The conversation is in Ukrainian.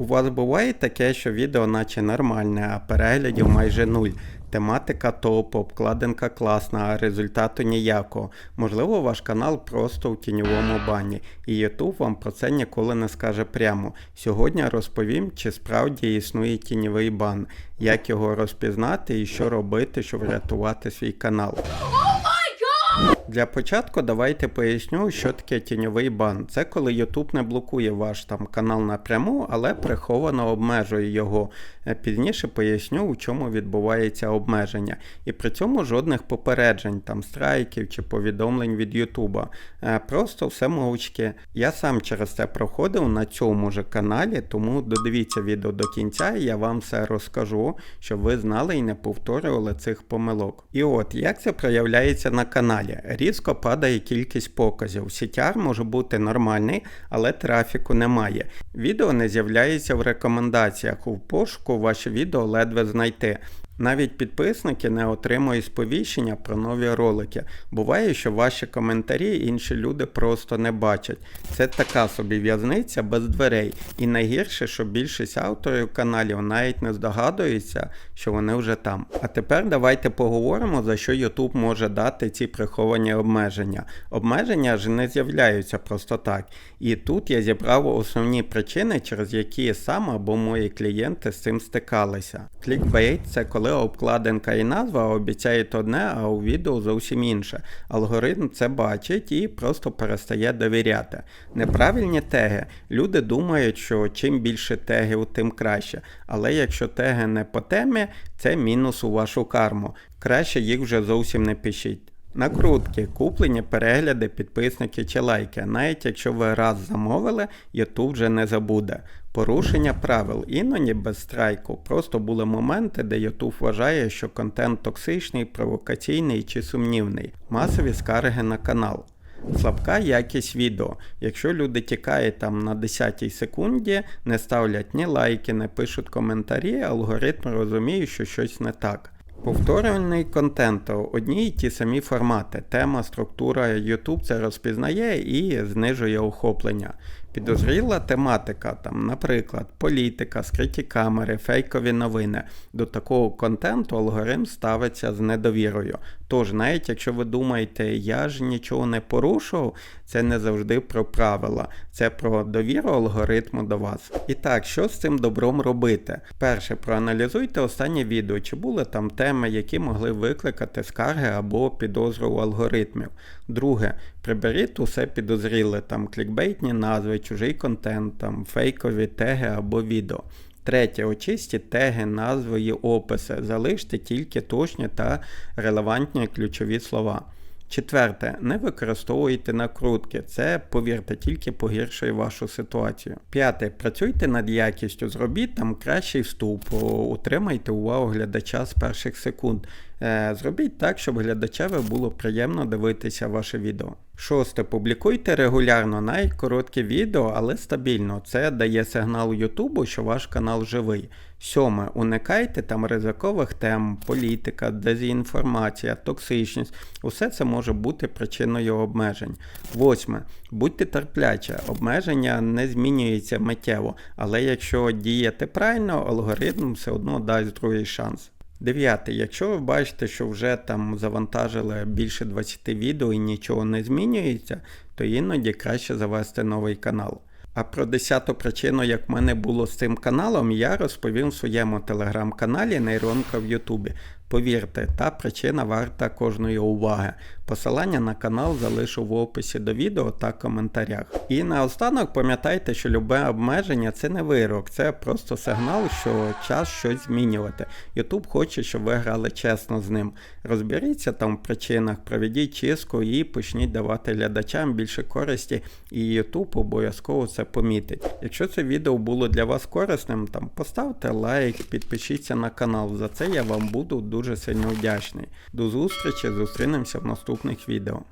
У вас буває таке, що відео наче нормальне, а переглядів майже нуль. Тематика топ, обкладинка класна, а результату ніякого. Можливо, ваш канал просто у тіньовому бані, і YouTube вам про це ніколи не скаже прямо. Сьогодні розповім, чи справді існує тіньовий бан, як його розпізнати і що робити, щоб врятувати свій канал. Для початку давайте поясню, що таке тіньовий бан. Це коли YouTube не блокує ваш там канал напряму, але приховано обмежує його. Е, Пізніше поясню, у чому відбувається обмеження. І при цьому жодних попереджень, там страйків чи повідомлень від YouTube. Е, Просто все мовчки. Я сам через це проходив на цьому же каналі, тому додивіться відео до кінця, і я вам все розкажу, щоб ви знали і не повторювали цих помилок. І от як це проявляється на каналі. Різко падає кількість показів. CTR може бути нормальний, але трафіку немає. Відео не з'являється в рекомендаціях. У пошуку ваше відео ледве знайти. Навіть підписники не отримують сповіщення про нові ролики. Буває, що ваші коментарі інші люди просто не бачать. Це така собі в'язниця без дверей. І найгірше, що більшість авторів каналів навіть не здогадуються, що вони вже там. А тепер давайте поговоримо, за що YouTube може дати ці приховані обмеження. Обмеження ж не з'являються просто так. І тут я зібрав основні причини, через які сам або мої клієнти з цим стикалися. Клікбейт це коли обкладинка і назва обіцяють одне, а у відео зовсім інше. Алгоритм це бачить і просто перестає довіряти. Неправильні теги. Люди думають, що чим більше тегів, тим краще. Але якщо теги не по темі, це мінус у вашу карму. Краще їх вже зовсім не пишіть. Накрутки, куплені перегляди, підписники чи лайки. Навіть якщо ви раз замовили, YouTube вже не забуде. Порушення правил іноді без страйку. Просто були моменти, де YouTube вважає, що контент токсичний, провокаційний чи сумнівний. Масові скарги на канал. Слабка якість відео. Якщо люди тікають там на 10 секунді, не ставлять ні лайки, не пишуть коментарі, алгоритм розуміє, що щось не так. Повторювальний контент, одні й ті самі формати. Тема, структура YouTube це розпізнає і знижує охоплення. Підозріла тематика, там, наприклад, політика, скриті камери, фейкові новини. До такого контенту алгоритм ставиться з недовірою. Тож, навіть якщо ви думаєте, я ж нічого не порушував, це не завжди про правила, це про довіру алгоритму до вас. І так, що з цим добром робити? Перше, проаналізуйте останнє відео, чи були там теми, які могли викликати скарги або підозру у алгоритмів. Друге, приберіть усе підозріле, там клікбейтні назви, чужий контент, там фейкові теги або відео. Третє, очистіть теги, назви і описи. Залиште тільки точні та релевантні ключові слова. Четверте, не використовуйте накрутки. Це, повірте, тільки погіршує вашу ситуацію. П'яте, працюйте над якістю, зробіть там кращий вступ, утримайте увагу глядача з перших секунд. Е, Зробіть так, щоб глядачеві було приємно дивитися ваше відео. Шосте, публікуйте регулярно, навіть короткі відео, але стабільно. Це дає сигнал Ютубу, що ваш канал живий. Сьоме, уникайте там ризикових тем, політика, дезінформація, токсичність. Усе це може бути причиною обмежень. Восьме, будьте терплячі, обмеження не змінюється миттєво, але якщо діяти правильно, алгоритм все одно дасть другий шанс. Дев'яте. Якщо ви бачите, що вже там завантажили більше 20 відео і нічого не змінюється, то іноді краще завести новий канал. А про десяту причину, як в мене було з цим каналом, я розповім в своєму телеграм-каналі Нейронка в Ютубі. Повірте, та причина варта кожної уваги. Посилання на канал залишу в описі до відео та коментарях. І наостанок пам'ятайте, що любе обмеження це не вирок, це просто сигнал, що час щось змінювати. YouTube хоче, щоб ви грали чесно з ним. Розберіться там в причинах, проведіть чистку і почніть давати глядачам більше користі, і YouTube обов'язково це помітить. Якщо це відео було для вас корисним, там поставте лайк, підпишіться на канал. За це я вам буду дуже сильно вдячний. До зустрічі, зустрінемося в наступних відео.